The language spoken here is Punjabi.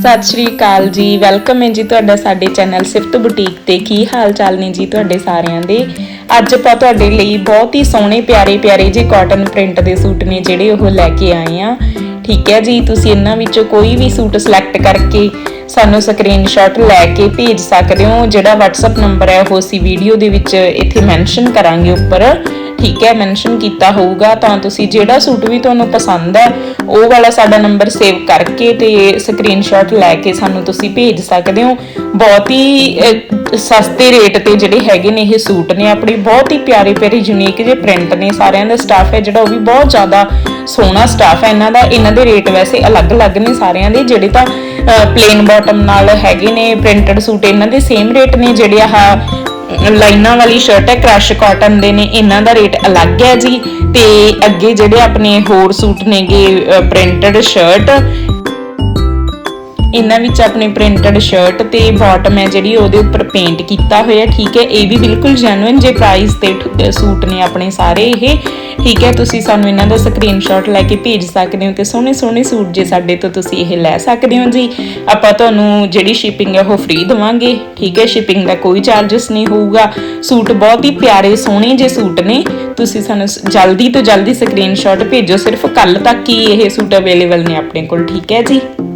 ਸਤਿ ਸ਼੍ਰੀ ਅਕਾਲ ਜੀ, ਵੈਲਕਮ ਹੈ ਜੀ ਤੁਹਾਡਾ ਸਾਡੇ ਚੈਨਲ ਸਿਫਤ ਬੁਟੀਕ ਤੇ। ਕੀ ਹਾਲ ਚਾਲ ਨੇ ਜੀ ਤੁਹਾਡੇ ਸਾਰਿਆਂ ਦੇ? ਅੱਜ ਆਪਾਂ ਤੁਹਾਡੇ ਲਈ ਬਹੁਤ ਹੀ ਸੋਹਣੇ, ਪਿਆਰੇ ਪਿਆਰੇ ਜੀ ਕਾਟਨ ਪ੍ਰਿੰਟ ਦੇ ਸੂਟ ਨੇ ਜਿਹੜੇ ਉਹ ਲੈ ਕੇ ਆਏ ਆ ਠੀਕ ਹੈ ਜੀ, ਤੁਸੀਂ ਇਹਨਾਂ ਵਿੱਚੋਂ ਕੋਈ ਵੀ ਸੂਟ ਸਿਲੈਕਟ ਕਰਕੇ ਸਾਨੂੰ ਸਕਰੀਨਸ਼ਾਟ ਲੈ ਕੇ ਭੇਜ ਸਕਦੇ ਹੋ। ਜਿਹੜਾ WhatsApp ਨੰਬਰ ਹੈ, ਉਹ ਅਸੀਂ ਵੀਡੀਓ ਦੇ ਵਿੱਚ ਇੱਥੇ ਮੈਂਸ਼ਨ ਕਰਾਂਗੇ ਉੱਪਰ। ਠੀਕ ਹੈ ਮੈਂਸ਼ਨ ਕੀਤਾ ਹੋਊਗਾ, ਤਾਂ ਤੁਸੀਂ ਜਿਹੜਾ ਸੂਟ ਵੀ ਤੁਹਾਨੂੰ ਪਸੰਦ ਹੈ, ਉਹ ਵਾਲਾ ਸਾਡਾ ਨੰਬਰ ਸੇਵ ਕਰਕੇ ਤੇ ਸਕਰੀਨਸ਼ਾਟ ਲੈ ਕੇ ਸਾਨੂੰ ਤੁਸੀਂ ਭੇਜ ਸਕਦੇ ਹੋ। ਬਹੁਤ ਹੀ ਸਸਤੇ ਰੇਟ ਤੇ ਜਿਹੜੇ ਹੈਗੇ ਨੇ ਇਹ ਸੂਟ ਨੇ, ਆਪਣੇ ਬਹੁਤ ਹੀ ਪਿਆਰੇ ਪਿਆਰੇ ਯੂਨੀਕ ਜਿਹੇ ਪ੍ਰਿੰਟ ਨੇ, ਸਾਰਿਆਂ ਦਾ ਸਟਾਫ ਹੈ ਜਿਹੜਾ ਉਹ ਵੀ ਬਹੁਤ ਜ਼ਿਆਦਾ ਸੋਹਣਾ ਸਟਾਫ ਹੈ। ਇਹਨਾਂ ਦਾ, ਇਹਨਾਂ ਦੇ ਰੇਟ ਵੈਸੇ ਅਲੱਗ-ਅਲੱਗ ਨੇ ਸਾਰਿਆਂ ਦੇ, ਜਿਹੜੇ ਤਾਂ ਪਲੇਨ ਬਾਟਮ ਨਾਲ ਹੈਗੇ ਨੇ ਪ੍ਰਿੰਟਡ ਸੂਟ, ਇਹਨਾਂ ਦੇ ਸੇਮ ਰੇਟ ਨੇ ਜਿਹੜੇ ਆਹ ਲਾਈਨਾਂ ਵਾਲੀ ਸ਼ਰਟ ਹੈ ਕ੍ਰਸ਼ ਕਾਟਨ ਦੇ ਨੇ, ਇਹਨਾਂ ਦਾ ਰੇਟ ਅਲੱਗ ਹੈ ਜੀ। ਤੇ ਅੱਗੇ ਜਿਹੜੇ ਆਪਣੇ ਹੋਰ ਸੂਟ ਨੇਗੇ ਪ੍ਰਿੰਟਡ ਸ਼ਰਟ ਇਹਨਾਂ ਵਿੱਚ ਆਪਣੀ ਪ੍ਰਿੰਟਡ ਸ਼ਰਟ ਤੇ ਬਾਟਮ ਹੈ ਜਿਹੜੀ, ਉਹਦੇ ਉੱਪਰ ਪੇਂਟ ਕੀਤਾ ਹੋਇਆ, ਠੀਕ ਹੈ। ਇਹ ਵੀ ਬਿਲਕੁਲ ਜੈਨੂਇਨ ਜੇ ਪ੍ਰਾਈਸ ਤੇ ਸੂਟ ਨੇ ਆਪਣੇ ਸਾਰੇ ਇਹ। ਠੀਕ ਹੈ, ਤੁਸੀਂ ਸਾਨੂੰ ਇਹਨਾਂ ਦਾ ਸਕਰੀਨਸ਼ਾਟ ਲੈ ਕੇ ਭੇਜ ਸਕਦੇ ਹੋ ਤੇ ਸੋਹਣੇ ਸੋਹਣੇ ਸੂਟ ਜੇ ਸਾਡੇ ਤੋਂ ਤੁਸੀਂ ਇਹ ਲੈ ਸਕਦੇ ਹੋ ਜੀ। ਆਪਾਂ ਤੁਹਾਨੂੰ ਜਿਹੜੀ ਸ਼ਿਪਿੰਗ ਹੈ, ਉਹ ਫ੍ਰੀ ਦਵਾਂਗੇ। ਠੀਕ ਹੈ ਸ਼ਿਪਿੰਗ ਦਾ ਕੋਈ ਚਾਰजेस ਨਹੀਂ ਹੋਊਗਾ। ਸੂਟ ਬਹੁਤ ਹੀ ਪਿਆਰੇ, ਸੋਹਣੇ ਜੇ ਸੂਟ ਨੇ। ਤੁਸੀਂ ਸਾਨੂੰ ਜਲਦੀ ਤੋਂ ਜਲਦੀ ਸਕਰੀਨਸ਼ਾਟ ਭੇਜੋ। ਸਿਰਫ ਕੱਲ ਤੱਕ ਹੀ ਇਹ ਸੂਟ ਅਵੇਲੇਬਲ ਨੇ ਆਪਣੇ ਕੋਲ। ਠੀਕ ਹੈ ਜੀ।